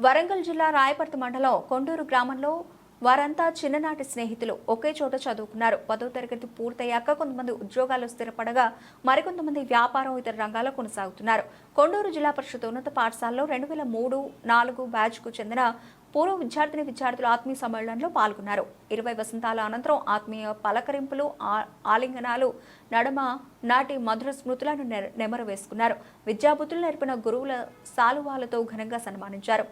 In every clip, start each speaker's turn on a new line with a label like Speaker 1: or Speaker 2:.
Speaker 1: వరంగల్ జిల్లా రాయపర్తి మండలం కొండూరు గ్రామంలో వారంతా చిన్ననాటి స్నేహితులు ఒకే చోట చదువుకున్నారు. పదో తరగతి పూర్తయ్యాక కొంతమంది ఉద్యోగాలు స్థిరపడగా మరికొంతమంది వ్యాపారం ఇతర రంగాల్లో కొనసాగుతున్నారు. కొండూరు జిల్లా పరిషత్ ఉన్నత పాఠశాలలో రెండు వేల మూడు నాలుగు బ్యాచ్కు చెందిన పూర్వ విద్యార్థిని విద్యార్థులు ఆత్మీయ సమ్మేళనంలో పాల్గొన్నారు. ఇరవై వసంతాల అనంతరం ఆత్మీయ పలకరింపులు ఆ- ఆలింగనాలు నడమ నాటి మధుర స్మృతులను నెమరవేసుకున్నారు వేసుకున్నారు. విద్యాబుద్ధులు నేర్పిన గురువుల సాలువాలతో ఘనంగా సన్మానించారు.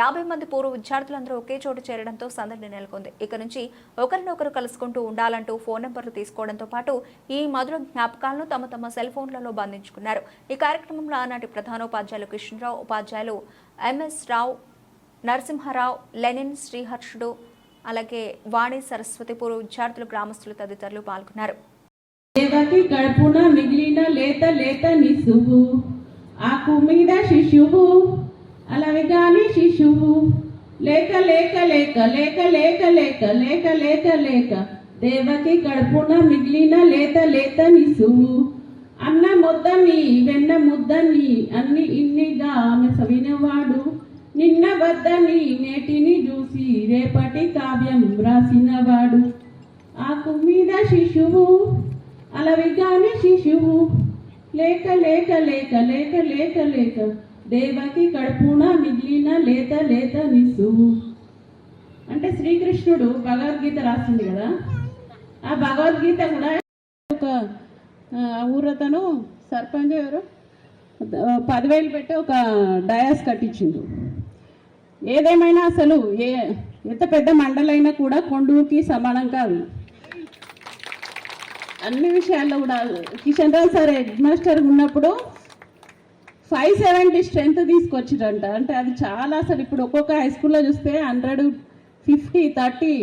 Speaker 1: యాభై మంది పూర్వ విద్యార్థులందరూ ఒకే చోటు చేరడంతో సందడి నెలకొంది. ఇక నుంచి ఒకరినొకరు కలుసుకుంటూ ఉండాలంటూ ఫోన్ నెంబర్లు తీసుకోవడంతో పాటు ఈ మధుర జ్ఞాపకాలను తమ తమ సెల్ ఫోన్లలో బంధించుకున్నారు. ఈ కార్యక్రమంలో ఆనాటి ప్రధానోపాధ్యాయులు కృష్ణరావు ఉపాధ్యాయులు M S Rao Narasimharao Lenin శ్రీహర్షుడు అలాగే వాణి సరస్వతి పూర్వ విద్యార్థులు గ్రామస్తులు తదితరులు పాల్గొన్నారు.
Speaker 2: దేవకి కడుపున మిగిలిన లేత లేత నిసువు ఆకు మీద శిశువు అలవిగాని శిశువు లేక లేక లేక లేక లేక లేక లేక లేక లేక దేవకి కడుపున మిగిలిన లేత లేత నిసువు అన్న ముద్దని వెన్న ముద్దని అన్ని ఇన్నిగా ఆమె సవినవాడు నిన్న వద్దని నేటిని చూసి రేపటి కావ్యం వ్రాసినవాడు ఆకు మీద శిశువు అలవిగాని శిశువు లేక లేక లేక లేక లేక లేక దేవకి కడుపున మిగిలిన లేత లేత నిసు అంటే శ్రీకృష్ణుడు భగవద్గీత రాసింది కదా. ఆ భగవద్గీత కూడా ఒక ఊరతను సర్పంచ్ ఎవరు? పదివేలు పెట్టి ఒక డయాస్ కట్టించిండు. ఏదేమైనా అసలు ఏ ఎంత పెద్ద మండలైనా కూడా కొండూరుకి సమానం కాదు. అన్ని విషయాల్లో కూడా Kishan Rao sir head master ఉన్నప్పుడు ఫైవ్ సెవెంటీ స్ట్రెంత్ తీసుకొచ్చిరంట. అంటే అది చాలా అసలు ఇప్పుడు ఒక్కొక్క హై స్కూల్లో చూస్తే హండ్రెడ్ ఫిఫ్టీ థర్టీ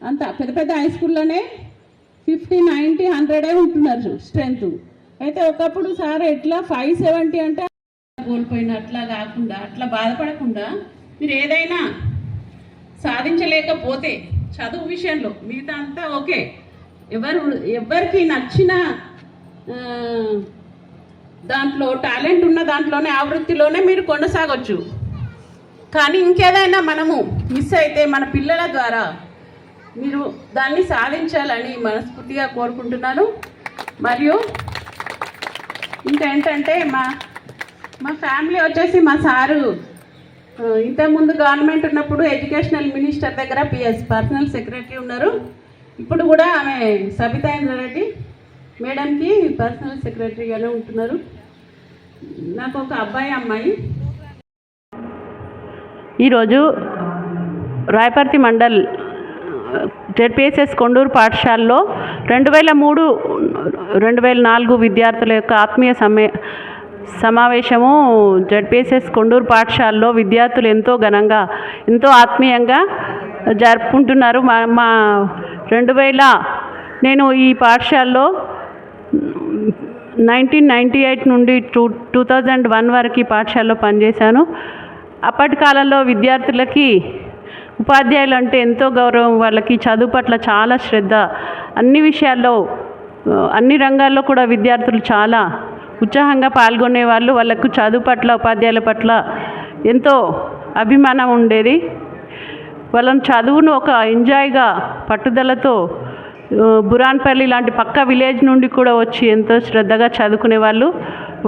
Speaker 2: అంత పెద్ద పెద్ద హై స్కూల్లోనే ఫిఫ్టీ నైంటీ హండ్రెడే ఉంటున్నారు స్ట్రెంత్. అయితే ఒకప్పుడు సార్ ఎట్లా ఫైవ్ సెవెంటీ అంటే కోల్పోయిన అట్లా కాకుండా అట్లా బాధపడకుండా మీరు ఏదైనా సాధించలేకపోతే చదువు విషయంలో మిగతా అంతా ఓకే. ఎవరు ఎవరికి నచ్చిన దాంట్లో టాలెంట్ ఉన్న దాంట్లోనే ఆ వృత్తిలోనే మీరు కొనసాగొచ్చు. కానీ ఇంకేదైనా మనము మిస్ అయితే మన పిల్లల ద్వారా మీరు దాన్ని సాధించాలని మనస్ఫూర్తిగా కోరుకుంటున్నాను. మరియు ఇంకా ఏంటంటే మా మా ఫ్యామిలీ వచ్చేసి మా సారు ఇంతకుముందు గవర్నమెంట్ ఉన్నప్పుడు ఎడ్యుకేషనల్ మినిస్టర్ దగ్గర పిఎస్ పర్సనల్ సెక్రటరీ ఉన్నారు. ఇప్పుడు కూడా ఆమె సబితా రెడ్డి మేడంకి పర్సనల్ సెక్రటరీగానే ఉంటున్నారు. నాకు ఒక అబ్బాయి అమ్మాయి.
Speaker 3: ఈరోజు రాయపర్తి మండల్ జెడ్పిఎస్ఎస్ కొండూరు పాఠశాలలో రెండు వేల మూడు రెండు వేల నాలుగు విద్యార్థుల యొక్క ఆత్మీయ సమే సమావేశము జెడ్పిఎస్ఎస్ కొండూరు పాఠశాలలో విద్యార్థులు ఎంతో ఘనంగా ఎంతో ఆత్మీయంగా జరుపుకుంటున్నారు. మా మా రెండు వేల నేను ఈ పాఠశాలలో నైన్టీన్ నైంటీ ఎయిట్ నుండి టూ టూ థౌజండ్ వన్ వరకు పాఠశాలలో పనిచేశాను. అప్పటి కాలంలో విద్యార్థులకి ఉపాధ్యాయులు అంటే ఎంతో గౌరవం వాళ్ళకి చదువు పట్ల చాలా శ్రద్ధ అన్ని విషయాల్లో అన్ని రంగాల్లో కూడా విద్యార్థులు చాలా ఉత్సాహంగా పాల్గొనే వాళ్ళు. వాళ్ళకు చదువు పట్ల ఉపాధ్యాయుల పట్ల ఎంతో అభిమానం ఉండేది. వాళ్ళని చదువును ఒక ఎంజాయ్గా పట్టుదలతో బురాన్పల్లి లాంటి పక్క విలేజ్ నుండి కూడా వచ్చి ఎంతో శ్రద్ధగా చదువుకునే వాళ్ళు.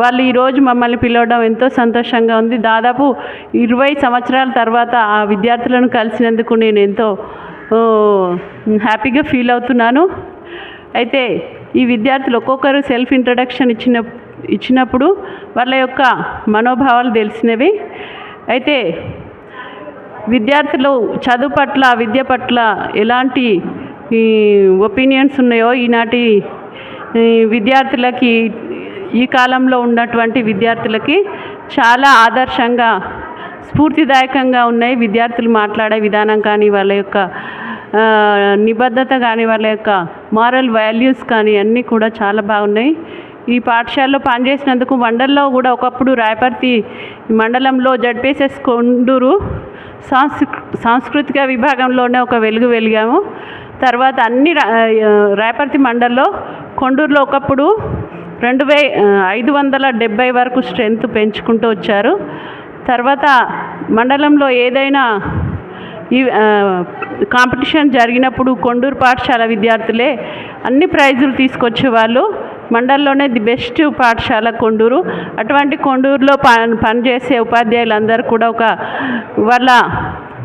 Speaker 3: వాళ్ళు ఈరోజు మమ్మల్ని పిలవడం ఎంతో సంతోషంగా ఉంది. దాదాపు ఇరవై సంవత్సరాల తర్వాత ఆ విద్యార్థులను కలిసినందుకు నేను ఎంతో హ్యాపీగా ఫీల్ అవుతున్నాను. అయితే ఈ విద్యార్థులు ఒక్కొక్కరు సెల్ఫ్ ఇంట్రడక్షన్ ఇచ్చిన ఇచ్చినప్పుడు వాళ్ళ యొక్క మనోభావాలు తెలిసినవి. అయితే విద్యార్థులు చదువు పట్ల విద్య పట్ల ఎలాంటి ఒపీనియన్స్ ఉన్నాయో ఈనాటి విద్యార్థులకి ఈ కాలంలో ఉన్నటువంటి విద్యార్థులకి చాలా ఆదర్శంగా స్ఫూర్తిదాయకంగా ఉన్నాయి విద్యార్థులు మాట్లాడే విధానం కానీ వాళ్ళ యొక్క నిబద్ధత కానీ వాళ్ళ యొక్క మారల్ వాల్యూస్ కానీ అన్నీ కూడా చాలా బాగున్నాయి. ఈ పాఠశాలలో పనిచేసినందుకు మండలంలో కూడా ఒకప్పుడు రాయపర్తి మండలంలో జడ్పీసెస్ కొండూరు సాంస్కృతిక విభాగంలోనే ఒక వెలుగు వెలిగాము. తర్వాత అన్ని రేపర్తి మండల్లో కొండూరులో ఒకప్పుడు రెండు వే ఐదు వందల డెబ్బై వరకు స్ట్రెంత్ పెంచుకుంటూ వచ్చారు. తర్వాత మండలంలో ఏదైనా ఈ కాంపిటీషన్ జరిగినప్పుడు కొండూరు పాఠశాల విద్యార్థులే అన్ని ప్రైజులు తీసుకొచ్చేవాళ్ళు. మండలంలోనే ది బెస్ట్ పాఠశాల కొండూరు. అటువంటి కొండూరులో పని పనిచేసే ఉపాధ్యాయులందరూ కూడా ఒక వాళ్ళ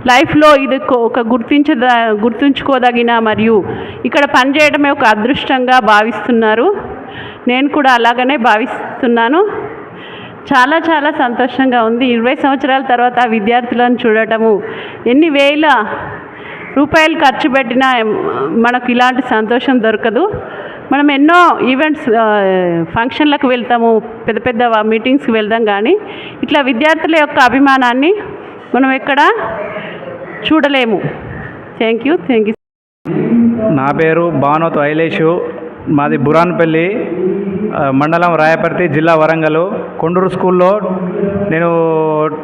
Speaker 3: లైఫ్లో ఇది ఒక- ఒక గుర్తించద గుర్తుంచుకోదగిన మరియు ఇక్కడ పనిచేయడమే ఒక అదృష్టంగా భావిస్తున్నారు. నేను కూడా అలాగనే భావిస్తున్నాను. చాలా చాలా సంతోషంగా ఉంది. ఇరవై సంవత్సరాల తర్వాత ఆ విద్యార్థులను చూడటము ఎన్ని వేల రూపాయలు ఖర్చు పెట్టినా మనకు ఇలాంటి సంతోషం దొరకదు. మనం ఎన్నో ఈవెంట్స్ ఫంక్షన్లకు వెళ్తాము పెద్ద పెద్ద మీటింగ్స్కి వెళ్దాం కానీ ఇట్లా విద్యార్థుల యొక్క అభిమానాన్ని మనం ఎక్కడ చూడలేము. థ్యాంక్ యూ థ్యాంక్ యూ
Speaker 4: నా పేరు భానోత్ ఐలేషు. మాది బురాన్పల్లి మండలం రాయపర్తి జిల్లా వరంగల్. కొండూరు స్కూల్లో నేను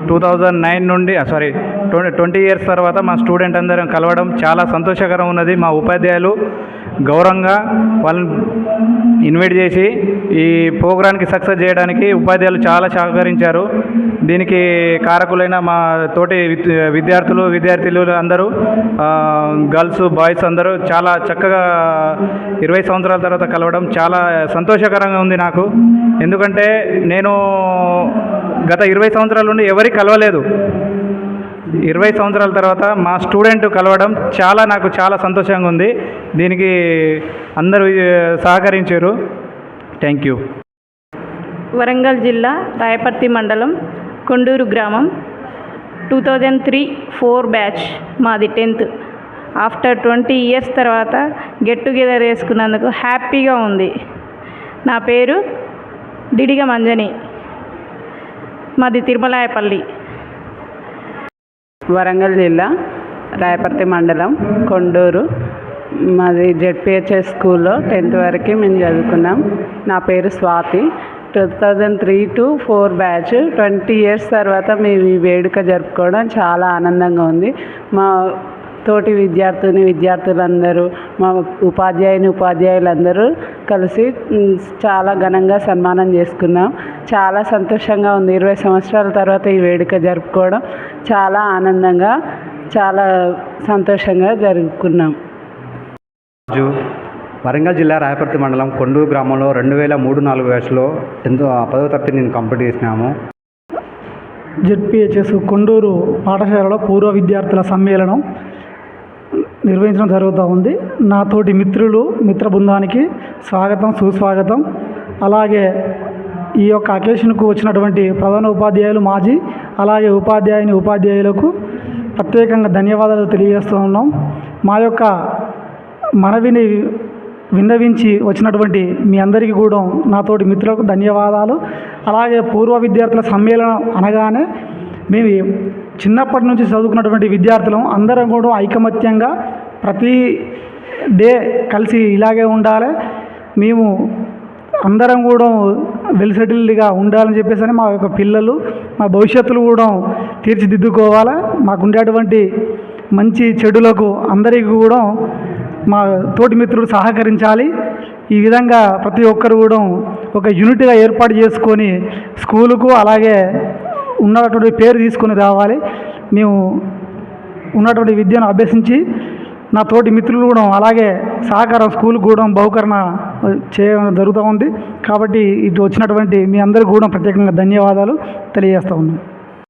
Speaker 4: టూ థౌజండ్ నైన్ నుండి సారీ ట్వంటీ ట్వంటీ ఇయర్స్ తర్వాత మా స్టూడెంట్ అందరం కలవడం చాలా సంతోషకరం ఉన్నది. మా ఉపాధ్యాయులు గౌరవంగా వాళ్ళని ఇన్వైట్ చేసి ఈ ప్రోగ్రాంకి సక్సెస్ చేయడానికి ఉపాధ్యాయులు చాలా సహకరించారు. దీనికి కారకులైన మా తోటి విద్యార్థులు విద్యార్థులు అందరూ గర్ల్స్ బాయ్స్ అందరూ చాలా చక్కగా ఇరవై సంవత్సరాల తర్వాత కలవడం చాలా సంతోషకరంగా ఉంది నాకు. ఎందుకంటే నేను గత ఇరవై సంవత్సరాల నుండి ఎవరికి కలవలేదు. ఇరవై సంవత్సరాల తర్వాత మా స్టూడెంట్ కలవడం చాలా నాకు చాలా సంతోషంగా ఉంది. దీనికి అందరూ సహకరించారు. థ్యాంక్ యూ
Speaker 5: వరంగల్ జిల్లా రాయపర్తి మండలం కొండూరు గ్రామం two thousand three four batch మాది టెన్త్ ఆఫ్టర్ ట్వంటీ ఇయర్స్ తర్వాత గెట్ టుగెదర్ వేసుకున్నందుకు హ్యాపీగా ఉంది. నా పేరు డిడిగ మంజని. మాది తిరుమలాయపల్లి.
Speaker 3: వరంగల్ జిల్లా రాయపర్తి మండలం కొండూరు. మాది జెడ్పిహెచ్ఎస్ స్కూల్లో టెన్త్ వరకు మేము చదువుకున్నాం. నా పేరు Swathi. Two thousand three to four batch twenty years తర్వాత మేము ఈ వేడుక జరుపుకోవడం చాలా ఆనందంగా ఉంది. మా తోటి విద్యార్థిని విద్యార్థులందరూ మా ఉపాధ్యాయుని ఉపాధ్యాయులందరూ కలిసి చాలా ఘనంగా సన్మానం చేసుకున్నాం. చాలా సంతోషంగా ఉంది. ఇరవై సంవత్సరాల తర్వాత ఈ వేడుక జరుపుకోవడం చాలా ఆనందంగా చాలా సంతోషంగా జరుపుకున్నాం.
Speaker 6: రాజు వరంగల్ జిల్లా రాయపర్తి మండలం కొండూరు గ్రామంలో రెండు వేల మూడు నాలుగు బ్యాచ్లో టెన్త్ పదో తరగతి నేను కంప్లీట్ చేసినాము.
Speaker 7: జెడ్పిహెచ్ఎస్ కొండూరు పాఠశాలలో పూర్వ విద్యార్థుల సమ్మేళనం నిర్వహించడం జరుగుతూ ఉంది. నా తోటి మిత్రులు మిత్ర బృందానికి స్వాగతం సుస్వాగతం. అలాగే ఈ యొక్క అకేషన్కు వచ్చినటువంటి ప్రధాన ఉపాధ్యాయులు మాజీ అలాగే ఉపాధ్యాయుని ఉపాధ్యాయులకు ప్రత్యేకంగా ధన్యవాదాలు తెలియజేస్తూ ఉన్నాం. మా యొక్క మనవిని విన్నవించి వచ్చినటువంటి మీ అందరికీ కూడా నాతోటి మిత్రులకు ధన్యవాదాలు. అలాగే పూర్వ విద్యార్థుల సమ్మేళనం అనగానే మేము చిన్నప్పటి నుంచి చదువుకున్నటువంటి విద్యార్థులం అందరం కూడా ఐకమత్యంగా ప్రతి డే కలిసి ఇలాగే ఉండాలి. మేము అందరం కూడా వెల్ సెటిల్డ్గా ఉండాలని చెప్పేసి అని మా యొక్క పిల్లలు మా భవిష్యత్తులు కూడా తీర్చిదిద్దుకోవాలి. మాకుండేటువంటి మంచి చెడులకు అందరికీ కూడా మా తోటి మిత్రులు సహకరించాలి. ఈ విధంగా ప్రతి ఒక్కరు కూడా ఒక యూనిట్గా ఏర్పాటు చేసుకొని స్కూలుకు అలాగే ఉన్నటువంటి పేరు తీసుకొని రావాలి. మేము ఉన్నటువంటి విద్యను అభ్యసించి నా తోటి మిత్రులు కూడా అలాగే సహకారం స్కూల్ కూడా బహుకరణ చేయడం జరుగుతూ ఉంది. కాబట్టి ఇటు వచ్చినటువంటి మీ అందరికీ కూడా ప్రత్యేకంగా ధన్యవాదాలు తెలియజేస్తూ ఉన్నాను.